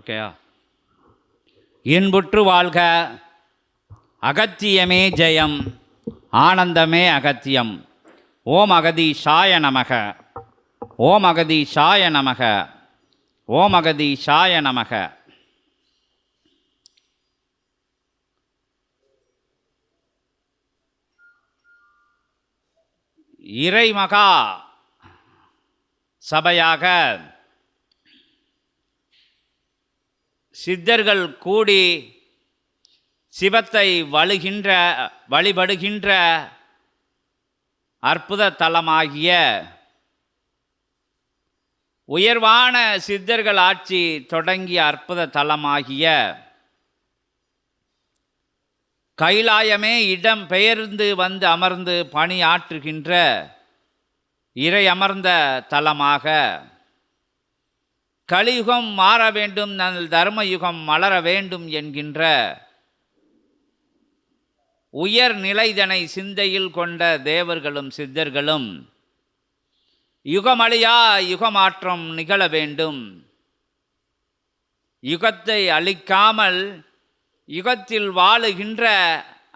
ஓகேயா? இன்புற்று வாழ்க அகத்தியமே ஜெயம் ஆனந்தமே அகத்தியம். ஓம் சாய நமக ஓம் சாய நமக ஓம் சாய நமக. இறைமகா சபையாக சித்தர்கள் கூடி சிவத்தை வழுகின்ற வழிபடுகின்ற அற்புத தலமாகிய உயர்வான சித்தர்கள் ஆட்சி தொடங்கிய அற்புத தலமாகிய கைலாயமே இடம் பெயர்ந்து வந்து அமர்ந்து பணியாற்றுகின்ற இறை அமர்ந்த தலமாக கலியுகம் மாற வேண்டும் நல் தர்மயுகம் மலர வேண்டும் என்கின்ற உயர் நிலைதனை சிந்தையில் கொண்ட தேவர்களும் சித்தர்களும் யுகமழியா யுகமாற்றம் நிகழ வேண்டும். யுகத்தை அழிக்காமல் யுகத்தில் வாழுகின்ற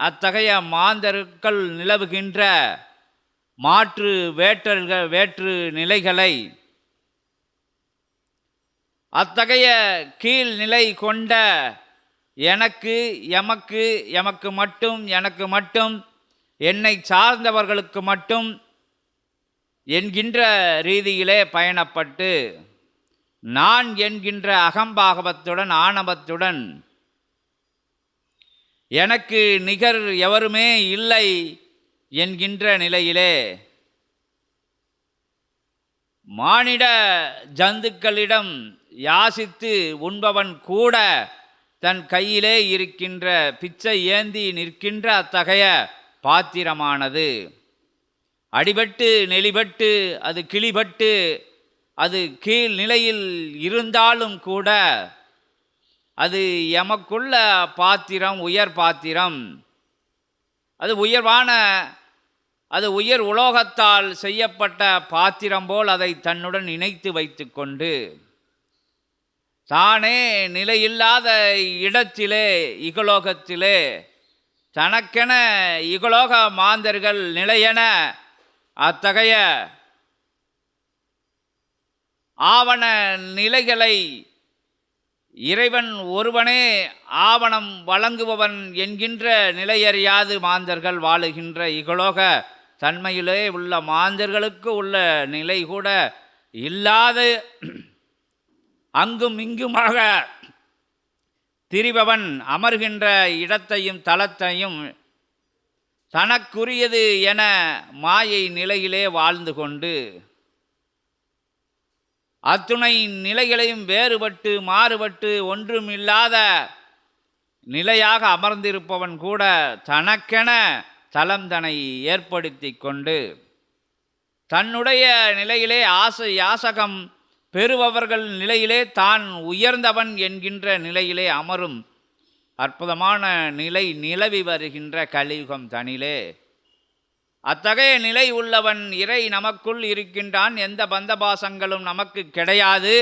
அத்தகைய மாந்தருக்கள் நிலவுகின்ற மாற்று வேற்றல்கள் வேற்று நிலைகளை அத்தகைய கீழ்நிலை கொண்ட எனக்கு எமக்கு எமக்கு மட்டும் எனக்கு மட்டும் என்னை சார்ந்தவர்களுக்கு மட்டும் என்கின்ற ரீதியிலே பயணப்பட்டு நான் என்கின்ற அகம்பாகவத்துடன் ஆணவத்துடன் எனக்கு நிகர் எவருமே இல்லை என்கின்ற நிலையிலே மானிட ஜந்துக்களிடம் யாசித்து உண்பவன் கூட தன் கையிலே இருக்கின்ற பிச்சை ஏந்தி நிற்கின்ற அத்தகைய பாத்திரமானது. அடிபட்டு நெளிபட்டு அது கிளிபட்டு அது கீழ் நிலையில் இருந்தாலும் கூட அது எமக்குள்ள பாத்திரம் உயர் பாத்திரம். அது உயர்வான அது உயர் உலோகத்தால் செய்யப்பட்ட பாத்திரம் போல் அதை தன்னுடன் இணைத்து வைத்துக்கொண்டு தானே நிலையில்லாத இடத்திலே இகலோகத்திலே தனக்கென இகலோக மாந்தர்கள் நிலையென அத்தகைய ஆவண நிலைகளை இறைவன் ஒருவனே ஆவணம் வழங்குபவன் என்கின்ற நிலையறியாது மாந்தர்கள் வாழுகின்ற இகலோக தன்மையிலே உள்ள மாந்தர்களுக்கு உள்ள நிலை கூட இல்லாது அங்கும் இங்குமாக திரிபவன் அமர்கின்ற இடத்தையும் தளத்தையும் தனக்குரியது என மாயை நிலையிலே வாழ்ந்து கொண்டு அத்துணை நிலைகளையும் வேறுபட்டு மாறுபட்டு ஒன்றுமில்லாத நிலையாக அமர்ந்திருப்பவன் கூட தனக்கென தலம் தன்னை ஏற்படுத்தி கொண்டு தன்னுடைய நிலையிலே ஆசை யாசகம் பெறுபவர்கள் நிலையிலே தான் உயர்ந்தவன் என்கின்ற நிலையிலே அமரும். அற்புதமான நிலை நிலவி வருகின்ற கலியுகம் தனிலே. அத்தகைய நிலை உள்ளவன் இறை நமக்குள் இருக்கின்றான். எந்த பந்தபாசங்களும் நமக்கு கிடையாது.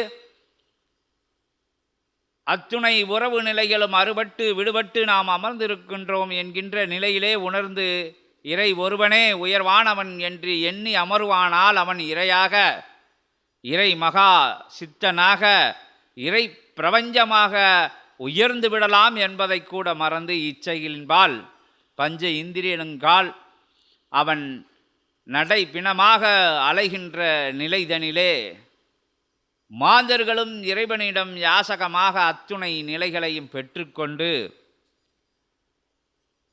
அத்துணை உறவு நிலைகளும் அறுபட்டு விடுபட்டு நாம் அமர்ந்திருக்கின்றோம் என்கின்ற நிலையிலே உணர்ந்து இறை ஒருவனே உயர்வானவன் என்று எண்ணி அமர்வானால் அவன் இறையாக இறை மகா சித்தனாக இறை பிரபஞ்சமாக உயர்ந்து விடலாம் என்பதை கூட மறந்து இச்சையின்பால் பஞ்ச இந்திரியனுங்கால் அவன் நடை பிணமாக அலைகின்ற நிலைதனிலே மாந்தர்களும் இறைவனிடம் யாசகமாக அத்துணை நிலைகளையும் பெற்றுக்கொண்டு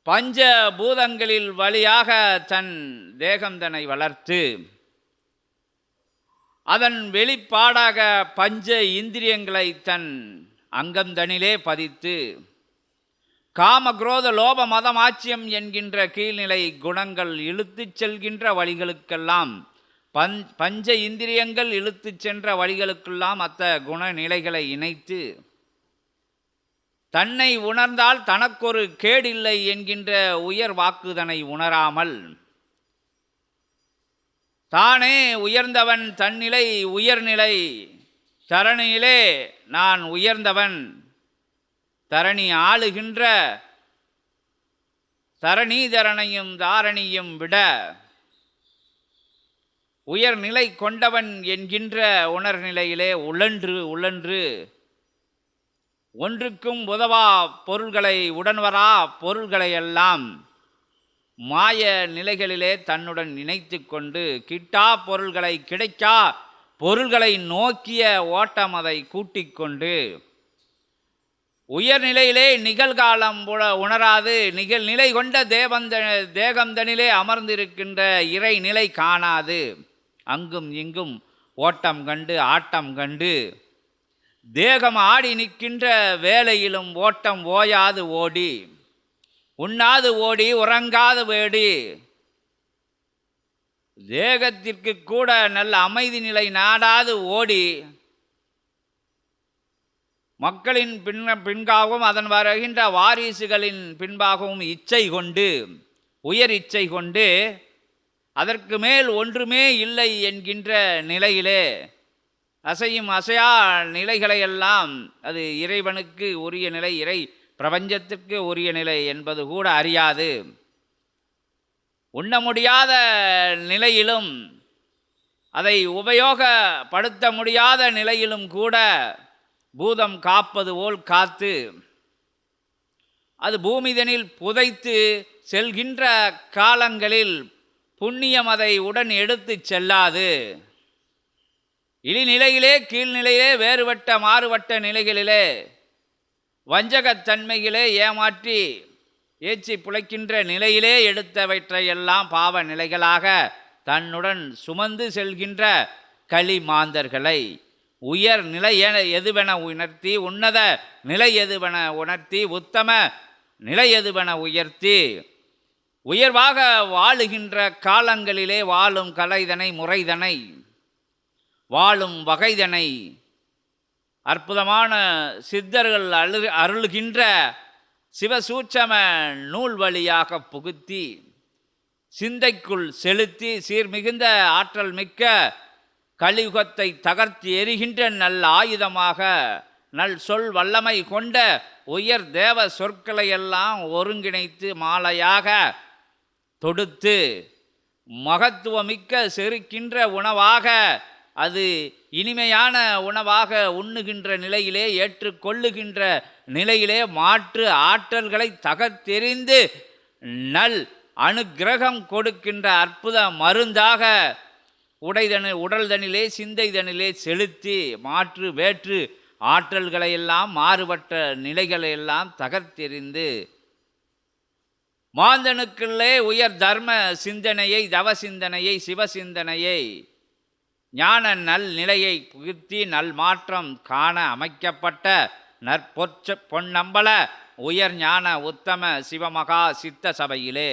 பஞ்ச பூதங்களில் வழியாக தன் தேகந்தனை வளர்த்து அதன் வெளிப்பாடாக பஞ்ச இந்திரியங்களை தன் அங்கந்தனிலே பதித்து காம குரோத லோப மதமாச்சியம் என்கின்ற கீழ்நிலை குணங்கள் இழுத்துச் செல்கின்ற வழிகளுக்கெல்லாம் பஞ் பஞ்ச இந்திரியங்கள் இழுத்துச் சென்ற வழிகளுக்கெல்லாம் அத்த குணநிலைகளை இணைத்து தன்னை உணர்ந்தால் தனக்கொரு கேடில்லை என்கின்ற உயர் வாக்குதனை உணராமல் தானே உயர்ந்தவன் தன்னிலை உயர்நிலை தரணியிலே நான் உயர்ந்தவன். தரணி ஆளுகின்ற தரணீதரனையும் தாரணியும் விட உயர்நிலை கொண்டவன் என்கின்ற உணர்நிலையிலே உழன்று உழன்று ஒன்றுக்கும் உதவா பொருள்களை உடன்வரா பொருள்களையெல்லாம் எல்லாம் மாய நிலைகளிலே தன்னுடன் நினைத்து கொண்டு கிட்டா பொருள்களை கிடைக்கா பொருள்களை நோக்கிய ஓட்டம் அதை கூட்டிக் கொண்டு உயர்நிலையிலே நிகழ்காலம் உண- உணராது. நிகழ்நிலை கொண்ட தேவந்த தேகந்தனிலே அமர்ந்திருக்கின்ற இறைநிலை காணாது. அங்கும் இங்கும் ஓட்டம் கண்டு ஆட்டம் கண்டு தேகம் ஆடி நிற்கின்ற வேலையிலும் ஓட்டம் ஓயாது ஓடி. உண்ணாது ஓடி உறங்காது வேடி. தேகத்திற்கு கூட நல்ல அமைதி நிலை நாடாது ஓடி. மக்களின் பின் பின்பாகவும் அதன் வருகின்ற வாரிசுகளின் பின்பாகவும் இச்சை கொண்டு உயர் இச்சை கொண்டு அதற்கு மேல் ஒன்றுமே இல்லை என்கின்ற நிலையிலே அசையும் அசையா நிலைகளையெல்லாம் அது இறைவனுக்கு உரிய நிலை இறை பிரபஞ்சத்திற்கு உரிய நிலை என்பது கூட அறியாது. உண்ண முடியாத நிலையிலும் அதை உபயோகப்படுத்த முடியாத நிலையிலும் கூட பூதம் காப்பது போல் காத்து அது பூமிதனில் புதைத்து செல்கின்ற காலங்களில் புண்ணியம் அதை உடன் எடுத்து செல்லாது. இழிநிலையிலே கீழ்நிலையிலே வேறுபட்ட மாறுபட்ட நிலைகளிலே வஞ்சகத்தன்மையிலே ஏமாற்றி ஏச்சி புழைக்கின்ற நிலையிலே எடுத்தவற்றையெல்லாம் பாவ நிலைகளாக தன்னுடன் சுமந்து செல்கின்ற களி மாந்தர்களை உயர் நிலை எதுவென உணர்த்தி உன்னத நிலை எதுவென உணர்த்தி உத்தம நிலை எதுவென உயர்த்தி உயர்வாக வாழுகின்ற காலங்களிலே வாழும் கலைதனை முறைதனை வாழும் வகைதனை அற்புதமான சித்தர்கள் அழு அருள்கின்ற சிவசூட்சம நூல் வழியாக புகுத்தி சிந்தைக்குள் செலுத்தி சீர்மிகுந்த ஆற்றல் மிக்க கலியுகத்தை தகர்த்து எரிகின்ற நல் ஆயுதமாக நல் சொல் வல்லமை கொண்ட உயர் தேவ சொற்களை எல்லாம் ஒருங்கிணைத்து மாலையாக தொடுத்து மகத்துவமிக்க செருக்கின்ற உணவாக அது இனிமையான உணவாக உண்ணுகின்ற நிலையிலே ஏற்றுக்கொள்ளுகின்ற நிலையிலே மாற்று ஆற்றல்களை தகர்த்தெறிந்து நல் அனுக்கிரகம் கொடுக்கின்ற அற்புத மருந்தாக உடைதனி உடல்தனிலே சிந்தைதனிலே செலுத்தி மாற்று வேற்று ஆற்றல்களையெல்லாம் மாறுபட்ட நிலைகளையெல்லாம் தகர்த்தெறிந்து மாந்தனுக்குள்ளே உயர் தர்ம சிந்தனையை தவ சிந்தனையை சிவ சிந்தனையை ஞான நல் நிலையை புகுத்தி நல் மாற்றம் காண அமைக்கப்பட்ட நற்பொற்ச பொன்னம்பல உயர் ஞான உத்தம சிவமகா சித்த சபையிலே.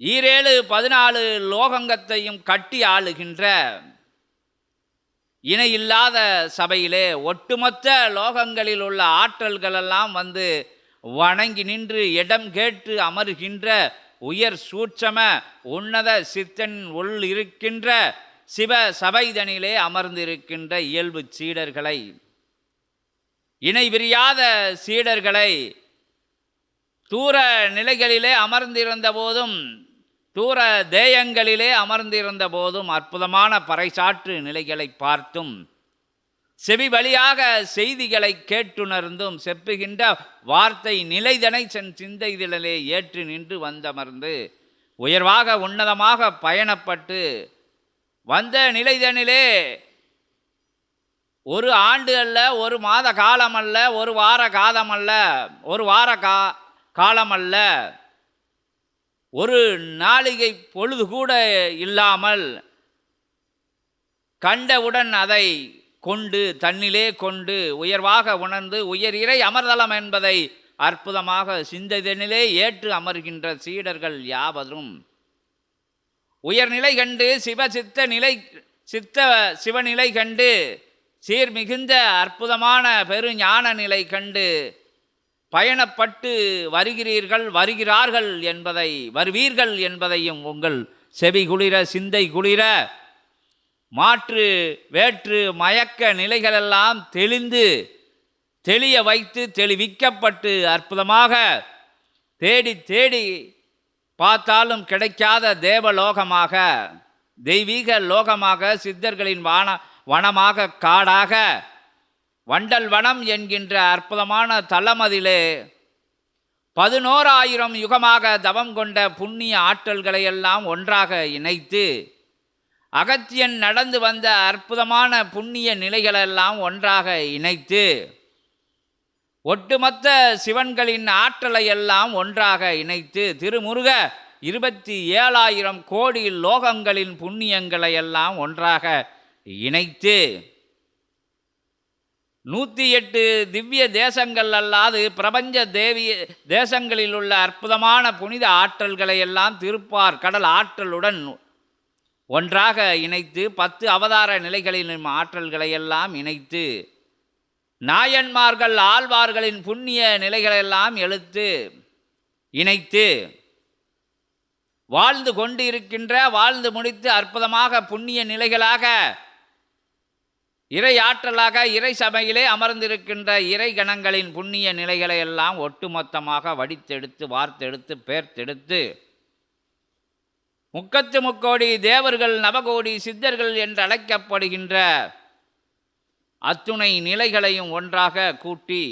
ஈரேழு பதினாலு லோகங்கத்தையும் கட்டி ஆளுகின்ற இணையில்லாத சபையிலே ஒட்டுமொத்த லோகங்களில் உள்ள ஆற்றல்களெல்லாம் வந்து வணங்கி நின்று இடம் கேட்டு அமருகின்ற உயர் சூட்சம உன்னத சித்தன் உள் இருக்கின்ற சிவ சபைதனிலே அமர்ந்திருக்கின்ற இயல்பு சீடர்களை இணை பிரியாத சீடர்களை தூர நிலைகளிலே அமர்ந்திருந்த போதும் தூர தேயங்களிலே அமர்ந்திருந்த போதும் அற்புதமான பறைசாற்று நிலைகளை பார்த்தும் செவி வழியாக செய்திகளை கேட்டுணர்ந்தும் செப்புகின்ற வார்த்தை நிலைதனை சென் சிந்தைதிலே ஏற்று நின்று வந்தமர்ந்து உயர்வாக உன்னதமாக பயணப்பட்டு வந்த நிலைதனிலே ஒரு ஆண்டு அல்ல ஒரு மாத காலம் அல்ல ஒரு வார காலம் அல்ல ஒரு வார கா காலம் அல்ல ஒரு நாளிகை பொழுது கூட இல்லாமல் கண்டவுடன் அதை கொண்டு தன்னிலே கொண்டு உயர்வாக உணர்ந்து உயர் இறை அமர்தலம் என்பதை அற்புதமாக சிந்ததனிலே ஏற்று அமர்கின்ற சீடர்கள் யாவரும். உயர்நிலை கண்டு சிவ சித்த நிலை சித்த சிவநிலை கண்டு சீர்மிகுந்த அற்புதமான பெருஞான நிலை கண்டு பயணப்பட்டு வருகிறீர்கள் வருகிறார்கள் என்பதை வருவீர்கள் என்பதையும் உங்கள் செவி குளிர சிந்தை குளிர மாற்று வேற்று மயக்க நிலைகளெல்லாம் தெளிந்து தெளிய வைத்து தெளிவிக்கப்பட்டு அற்புதமாக தேடி தேடி பார்த்தாலும் கிடைக்காத தேவலோகமாக தெய்வீக லோகமாக சித்தர்களின் வான வனமாக காடாக வண்டல் வனம் என்கின்ற அற்புதமான தலமதிலே பதினோராயிரம் யுகமாக தவம் கொண்ட புண்ணிய ஆற்றல்களை எல்லாம் ஒன்றாக இணைத்து அகத்தியன் நடந்து வந்த அற்புதமான புண்ணிய நிலைகளெல்லாம் ஒன்றாக இணைத்து ஒட்டுமொத்த சிவன்களின் ஆற்றலை எல்லாம் ஒன்றாக இணைத்து திருமுருக இருபத்தி ஏழாயிரம் கோடி லோகங்களின் புண்ணியங்களை எல்லாம் ஒன்றாக இணைத்து நூற்றி எட்டு திவ்ய தேசங்கள் அல்லாது பிரபஞ்ச தேவி தேசங்களில் உள்ள அற்புதமான புனித ஆற்றல்களை எல்லாம் திருப்பார் கடல் ஆற்றலுடன் ஒன்றாக இணைத்து பத்து அவதார நிலைகளிலும் ஆற்றல்களை எல்லாம் இணைத்து நாயன்மார்கள் ஆழ்வார்களின் புண்ணிய நிலைகளெல்லாம் எழுத்து இணைத்து வாழ்ந்து கொண்டு இருக்கின்ற வாழ்ந்து முடித்து அற்புதமாக புண்ணிய நிலைகளாக இறை ஆற்றலாக இறை சபையிலே அமர்ந்திருக்கின்ற இறை கணங்களின் புண்ணிய நிலைகளை எல்லாம் ஒட்டுமொத்தமாக வடித்தெடுத்து வார்த்தெடுத்து பேர்த்தெடுத்து முக்கத்து முக்கோடி தேவர்கள் நவகோடி சித்தர்கள் என்று அழைக்கப்படுகின்ற அத்துணை நிலைகளையும் ஒன்றாக கூட்டி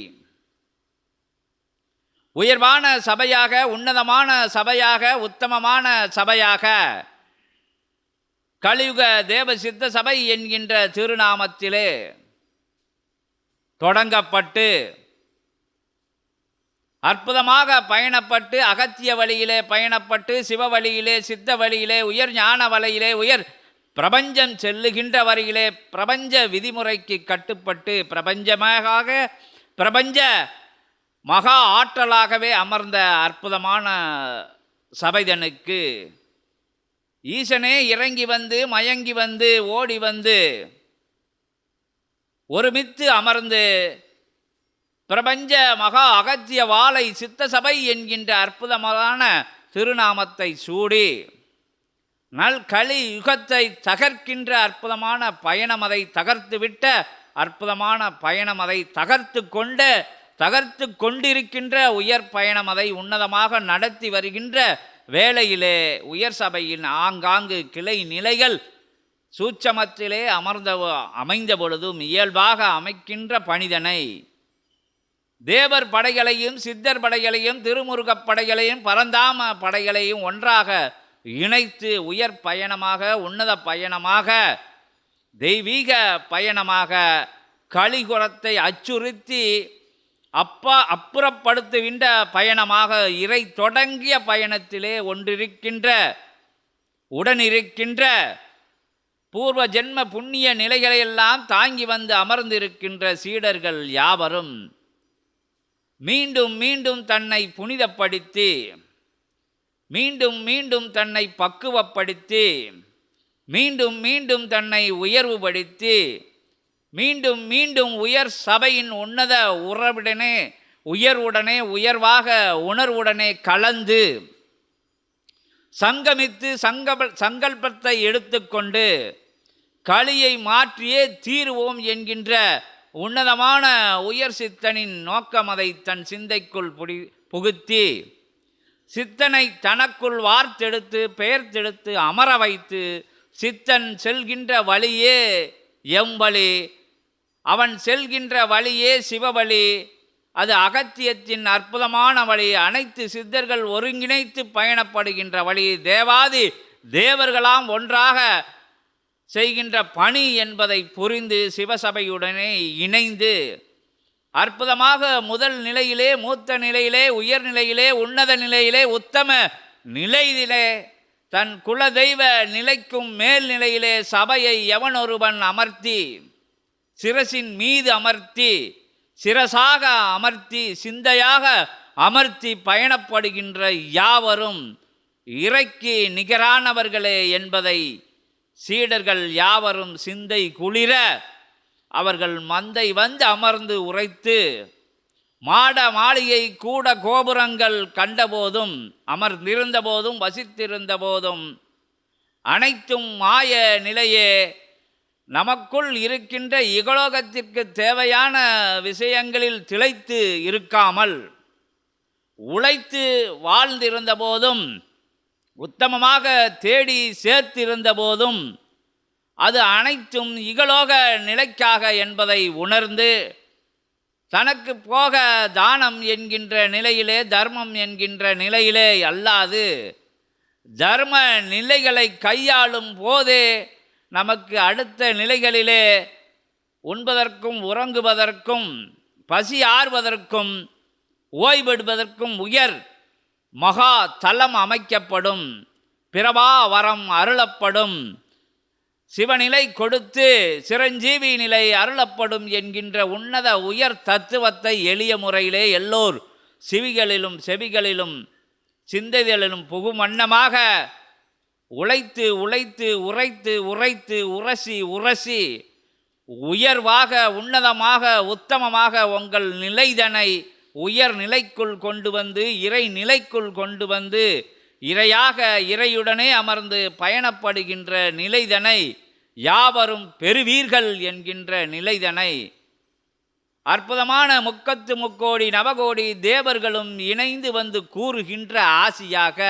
உயர்வான சபையாக உன்னதமான சபையாக உத்தமமான சபையாக கலியுக தேவ சித்த சபை என்கின்ற திருநாமத்திலே தொடங்கப்பட்டு அற்புதமாக பயணப்பட்டு அகத்திய வழியிலே பயணப்பட்டு சிவ வழியிலே சித்த வழியிலே உயர் ஞான வழியிலே உயர் பிரபஞ்சம் செல்லுகின்ற வரையிலே பிரபஞ்ச விதிமுறைக்கு கட்டுப்பட்டு பிரபஞ்சமாக பிரபஞ்ச மகா ஆற்றலாகவே அமர்ந்த அற்புதமான சபைதனுக்கு ஈசனே இறங்கி வந்து மயங்கி வந்து ஓடி வந்து ஒருமித்து அமர்ந்து பிரபஞ்ச மகா அகத்திய வாழை சித்த சபை என்கின்ற அற்புதமான திருநாமத்தை சூடி நல்களி யுகத்தை தகர்க்கின்ற அற்புதமான பயணம் அதை தகர்த்துவிட்ட அற்புதமான பயணம் அதை தகர்த்து கொண்ட தகர்த்து கொண்டிருக்கின்ற உயர் பயணம் அதை உன்னதமாக நடத்தி வருகின்ற வேளையிலே உயர் சபையின் ஆங்காங்கு கிளை நிலைகள் சூட்சமத்திலே அமர்ந்த அமைந்த பொழுதும் இயல்பாக அமைக்கின்ற பணிதனை. தேவர் படைகளையும் சித்தர் படைகளையும் திருமுருகப் படைகளையும் பரந்தாம படைகளையும் ஒன்றாக இணைத்து உயர் பயணமாக உன்னத பயணமாக தெய்வீக பயணமாக கலிகுரத்தை அச்சுறுத்தி அப்பா அப்புறப்படுத்துகின்ற பயணமாக இறை தொடங்கிய பயணத்திலே ஒன்றிருக்கின்ற உடனிருக்கின்ற பூர்வ ஜென்ம புண்ணிய நிலைகளையெல்லாம் தாங்கி வந்து அமர்ந்திருக்கின்ற சீடர்கள் யாவரும். மீண்டும் மீண்டும் தன்னை புனிதப்படுத்தி மீண்டும் மீண்டும் தன்னை பக்குவப்படுத்தி மீண்டும் மீண்டும் தன்னை உயர்வுபடுத்தி மீண்டும் மீண்டும் உயர் சபையின் உன்னத உறவுடனே உயர்வுடனே உயர்வாக உணர்வுடனே கலந்து சங்கமித்து சங்கப சங்கல்பத்தை எடுத்துக்கொண்டு களியை மாற்றியே தீருவோம் என்கின்ற உன்னதமான உயர் சித்தனின் நோக்கம் அதை தன் சிந்தைக்குள் புடி புகுத்தி சித்தனை தனக்குள் வார்த்தெடுத்து பெயர்த்தெடுத்து அமர வைத்து சித்தன் செல்கின்ற வழியே எம்பழி அவன் செல்கின்ற வழியே சிவவழி அது அகத்தியத்தின் அற்புதமான வழி அனைத்து சித்தர்கள் ஒருங்கிணைத்து பயணப்படுகின்ற வழி தேவாதி தேவர்களாம் ஒன்றாக செய்கின்ற பணி என்பதை புரிந்து சிவசபையுடனே இணைந்து அற்புதமாக முதல் நிலையிலே மூத்த நிலையிலே உயர்நிலையிலே உன்னத நிலையிலே உத்தம நிலையிலே தன் குலதெய்வ நிலைக்கும் மேல் நிலையிலே சபையை எவனொருவன் அமர்த்தி சிரசின் மீது அமர்த்தி சிரசாக அமர்த்தி சிந்தையாக அமர்த்தி பயணப்படுகின்ற யாவரும் இறைக்கு நிகரானவர்களே என்பதை சீடர்கள் யாவரும் சிந்தை குளிர அவர்கள் மந்தை வந்து அமர்ந்து உரைத்து மாட மாளிகை கூட கோபுரங்கள் கண்டபோதும் அமர்ந்திருந்த போதும் வசித்திருந்த போதும் அனைத்தும் மாய நிலையே நமக்குள் இருக்கின்ற இகலோகத்திற்கு தேவையான விஷயங்களில் திளைத்து இருக்காமல் உழைத்து வாழ்ந்திருந்த போதும் உத்தமமாக தேடி சேர்த்திருந்த போதும் அது அனைத்தும் இகலோக நிலைக்காக என்பதை உணர்ந்து தனக்கு போக தானம் என்கின்ற நிலையிலே தர்மம் என்கின்ற நிலையிலே அல்லாது தர்ம நிலைகளை கையாளும் போதே நமக்கு அடுத்த நிலைகளிலே உண்பதற்கும் உறங்குவதற்கும் பசி ஆறுவதற்கும் ஓய்வெடுப்பதற்கும் உயர் மகா தலம் அமைக்கப்படும் பிரபா வரம் அருளப்படும் சிவநிலை கொடுத்து சிரஞ்சீவி நிலை அருளப்படும் என்கின்ற உன்னத உயர் தத்துவத்தை எளிய முறையிலே எல்லோர் சிவிகளிலும் செவிகளிலும் சிந்தைகளிலும் புகுமன்னமாக வண்ணமாக உழைத்து உழைத்து உரைத்து உரைத்து உரசி உரசி உயர்வாக உன்னதமாக உத்தமமாக உங்கள் நிலைதனை உயர் நிலைக்குள் கொண்டு வந்து இறை நிலைக்குள் கொண்டு வந்து இறையாக இறையுடனே அமர்ந்து பயணப்படுகின்ற நிலைதனை யாவரும் பெறுவீர்கள் என்கின்ற நிலைதனை. அற்புதமான முக்கத்து முக்கோடி நவகோடி தேவர்களும் இணைந்து வந்து கூறுகின்ற ஆசியாக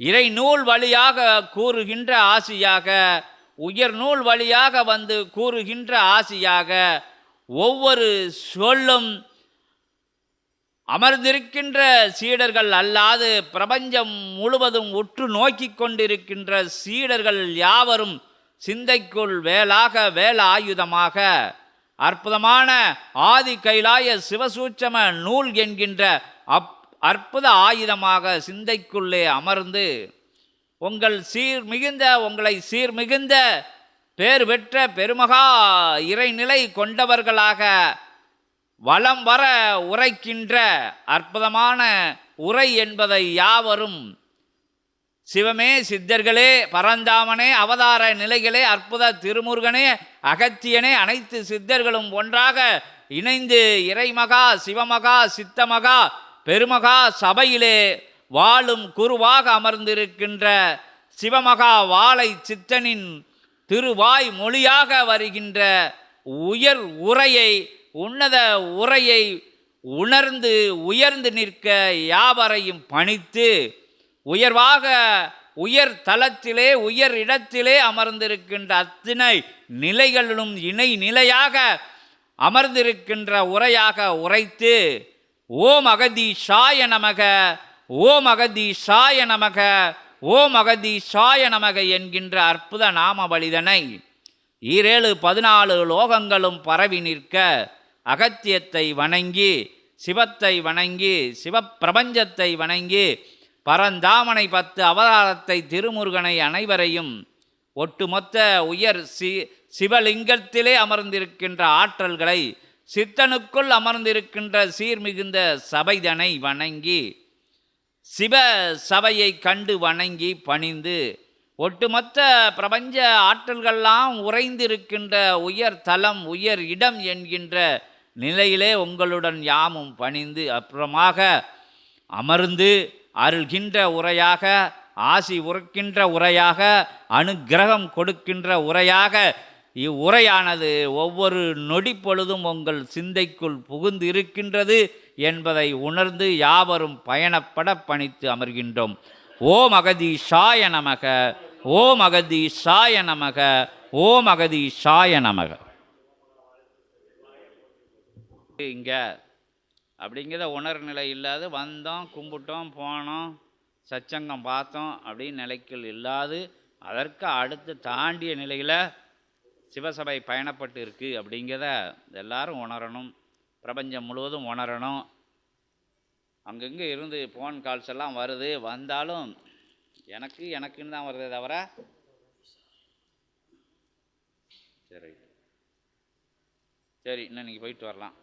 இறை நூல் வழியாக கூறுகின்ற ஆசியாக உயர் நூல் வழியாக வந்து கூறுகின்ற ஆசியாக ஒவ்வொரு சொல்லும் அமர்ந்திருக்கின்ற சீடர்கள் அல்லாது பிரபஞ்சம் முழுவதும் உற்று நோக்கி கொண்டிருக்கின்ற சீடர்கள் யாவரும் சிந்தைக்குள் வேலாக வேல ஆயுதமாக அற்புதமான ஆதி கைலாய சிவசூட்சம நூல் என்கின்ற அப் அற்புத ஆயுதமாக சிந்தைக்குள்ளே அமர்ந்து உங்கள் சீர் மிகுந்த உங்களை சீர் மிகுந்த பேர் பெற்ற பெருமகா இறைநிலை கொண்டவர்களாக வலம் வர உரைக்கின்ற அற்புதமான உரை என்பதை யாவரும் சிவமே சித்தர்களே பரந்தாமனே அவதார நிலைகளே அற்புத திருமுருகனே அகத்தியனே அனைத்து சித்தர்களும் ஒன்றாக இணைந்து இறைமகா சிவமகா சித்தமகா பெருமகா சபையிலே வாழும் குருவாக அமர்ந்திருக்கின்ற சிவமகா வாழை சித்தனின் திருவாய் மொழியாக வருகின்ற உயர் உரையை உன்னத உரையை உணர்ந்து உயர்ந்து நிற்க யாவரையும் பணித்து உயர்வாக உயர் தளத்திலே உயர் இடத்திலே அமர்ந்திருக்கின்ற அத்தனை நிலைகளிலும் இணை நிலையாக அமர்ந்திருக்கின்ற உரையாக உரைத்து ஓம் சாய நமக ஓம் சாய நமக ஓம் சாய நமக என்கின்ற அற்புத நாம வழிதனை ஈரேழு பதினாலு லோகங்களும் பரவி நிற்க அகத்தியத்தை வணங்கி சிவத்தை வணங்கி சிவப்பிரபஞ்சத்தை வணங்கி பரந்தாமனை பத்து அவதாரத்தை திருமுருகனை அனைவரையும் ஒட்டுமொத்த உயர் சி சிவலிங்கத்திலே அமர்ந்திருக்கின்ற ஆற்றல்களை சித்தனுக்குள் அமர்ந்திருக்கின்ற சீர்மிகுந்த சபைதனை வணங்கி சிவ சபையை கண்டு வணங்கி பணிந்து ஒட்டுமொத்த பிரபஞ்ச ஆற்றல்கள்லாம் உறைந்திருக்கின்ற உயர் தலம் உயர் இடம் என்கின்ற நிலையிலே உங்களுடன் யாமும் பணிந்து அப்புறமாக அமர்ந்து அருள்கின்ற உரையாக ஆசி உரைக்கின்ற உரையாக அனுக்கிரகம் கொடுக்கின்ற உரையாக இவ்வுரையானது ஒவ்வொரு நொடி பொழுதும் உங்கள் சிந்தைக்குள் புகுந்து இருக்கின்றது என்பதை உணர்ந்து யாவரும் பயணப்பட பணித்து அமர்கின்றோம். ஓம் சாய நமக ஓம் சாய நமக ஓம் சாய நமக. இங்கே அப்படிங்கிற உணர்நிலை இல்லாது வந்தோம் கும்பிட்டோம் போனோம் சச்சங்கம் பார்த்தோம் அப்படின்னு நிலைக்குள் இல்லாது அதற்கு அடுத்து தாண்டிய நிலையில் சிவசபை பயணப்பட்டு இருக்கு அப்படிங்கிறத எல்லாரும் உணரணும். பிரபஞ்சம் முழுவதும் உணரணும். அங்கங்கே இருந்து ஃபோன் கால்ஸ் எல்லாம் வருது. வந்தாலும் எனக்கு எனக்குன்னு தான் வருதே தவிர சரி. சரி இன்னும் நீங்கள் போயிட்டு வரலாம்.